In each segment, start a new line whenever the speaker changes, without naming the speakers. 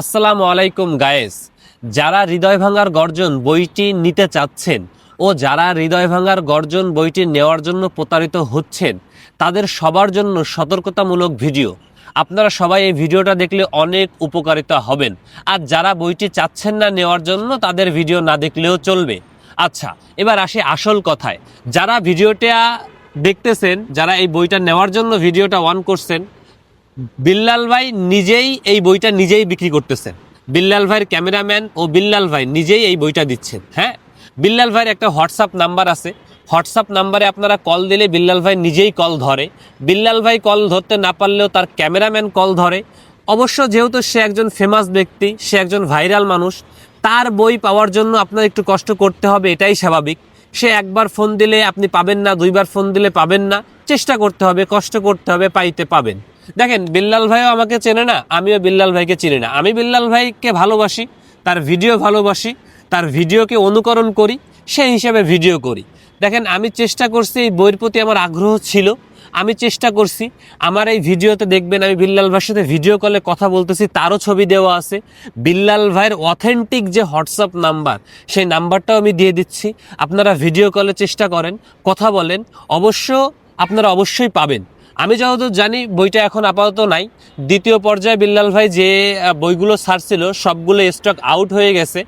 আসসালামু আলাইকুম গায়েস যারা হৃদয় ভাঙার গর্জন বইটি নিতে চাচ্ছেন ও যারা হৃদয় ভাঙার গর্জন বইটি নেওয়ার জন্য প্রতারিত হচ্ছেন, তাদের সবার জন্য সতর্কতামূলক ভিডিও। আপনারা সবাই এই ভিডিওটা দেখলে অনেক উপকারিতা হবেন। আর যারা বইটি চাচ্ছেন না নেওয়ার জন্য, তাদের ভিডিও না দেখলেও চলবে। আচ্ছা এবার আসি আসল কথায়। যারা ভিডিওটা দেখতেছেন, যারা এই বইটা নেওয়ার জন্য ভিডিওটা অন করছেন বিল্লাল ভাই নিজেই এই বইটা নিজেই বিক্রি করতেছেন। বিল্লাল ভাইয়ের ক্যামেরাম্যান ও বিল্লাল ভাই নিজেই এই বইটা দিচ্ছেন হ্যাঁ? বিল্লাল ভাইয়ের একটা হোয়াটসঅ্যাপ নাম্বার আছে। হোয়াটসঅ্যাপ নাম্বারে আপনারা কল দিলে বিল্লাল ভাই নিজেই কল ধরে। বিল্লাল ভাই কল ধরতে না পারলেও তার ক্যামেরাম্যান কল ধরে। অবশ্য যেহেতু সে একজন ফেমাস ব্যক্তি, সে একজন ভাইরাল মানুষ, তার বই পাওয়ার জন্য আপনার একটু কষ্ট করতে হবে, এটাই স্বাভাবিক। সে একবার ফোন দিলে আপনি পাবেন না, দুইবার ফোন দিলে পাবেন না। চেষ্টা করতে হবে, কষ্ট করতে হবে, পাইতে পাবেন। দেখেন, বিল্লাল ভাইও আমাকে চেনে না, আমিও বিল্লাল ভাইকে চিনি না। আমি বিল্লাল ভাইকে ভালোবাসি, তার ভিডিও ভালোবাসি, তার ভিডিওকে অনুকরণ করি, সেই হিসাবে ভিডিও করি। দেখেন, আমি চেষ্টা করছি, এই বইয়ের প্রতি আমার আগ্রহ ছিল, আমি চেষ্টা করছি, আমার এই ভিডিওতে দেখবেন, আমি বিল্লাল ভাইয়ের সাথে ভিডিও কলে কথা বলতেছি, তারও ছবি দেওয়া আছে। বিল্লাল ভাইয়ের অথেন্টিক যে হোয়াটসঅ্যাপ নাম্বার, সেই নাম্বারটাও আমি দিয়ে দিচ্ছি। আপনারা ভিডিও কলে চেষ্টা করেন, কথা বলেন, অবশ্য আপনারা অবশ্যই পাবেন। আমি যতদূর জানি, বইটা এখন আপাতত নাই। দ্বিতীয় পর্যায়ে বিল্লাল ভাই যে বইগুলো ছাড়ছিল, সবগুলো স্টক আউট হয়ে গেছে।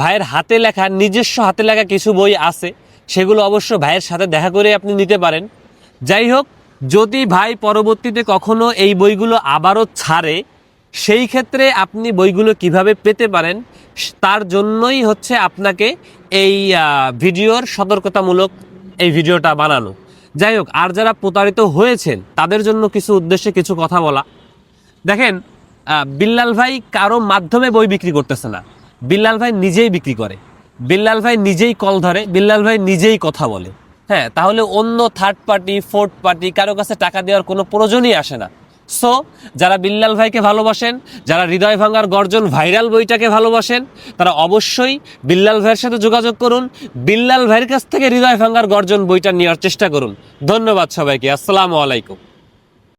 ভাইয়ের হাতে লেখা, নিজস্ব হাতে লেখা কিছু বই আছে। সেগুলো অবশ্য ভাইয়ের সাথে দেখা করে আপনি নিতে পারেন। যাই হোক, যদি ভাই পরবর্তীতে কখনো এই বইগুলো আবারও ছাড়ে, সেই ক্ষেত্রে আপনি বইগুলো কীভাবে পেতে পারেন, তার জন্যই হচ্ছে আপনাকে এই ভিডিওর সতর্কতামূলক এই ভিডিওটা বানানো। যাই হোক, আর যারা প্রতারিত হয়েছেন, তাদের জন্য কিছু উদ্দেশ্যে কিছু কথা বলা। দেখেন বিল্লাল ভাই কারও মাধ্যমে বই বিক্রি করতেছে না। বিল্লাল ভাই নিজেই বিক্রি করে। বিল্লাল ভাই নিজেই কল ধরে, বিল্লাল ভাই নিজেই কথা বলে। হ্যাঁ তাহলে অন্য থার্ড পার্টি ফোর্থ পার্টি কারও কাছে টাকা দেওয়ার কোনো প্রয়োজনই আসে না। সো, যারা বিল্লাল ভাইকে ভালোবাসেন, যারা হৃদয় ভাঙার গর্জন ভাইরাল বইটাকে ভালোবাসেন, তারা অবশ্যই বিল্লাল ভাইয়ের সাথে যোগাযোগ করুন, বিল্লাল ভাইয়ের কাছ থেকে হৃদয় ভাঙার গর্জন বইটা নেওয়ার চেষ্টা করুন। ধন্যবাদ সবাইকে, আসসালামু আলাইকুম।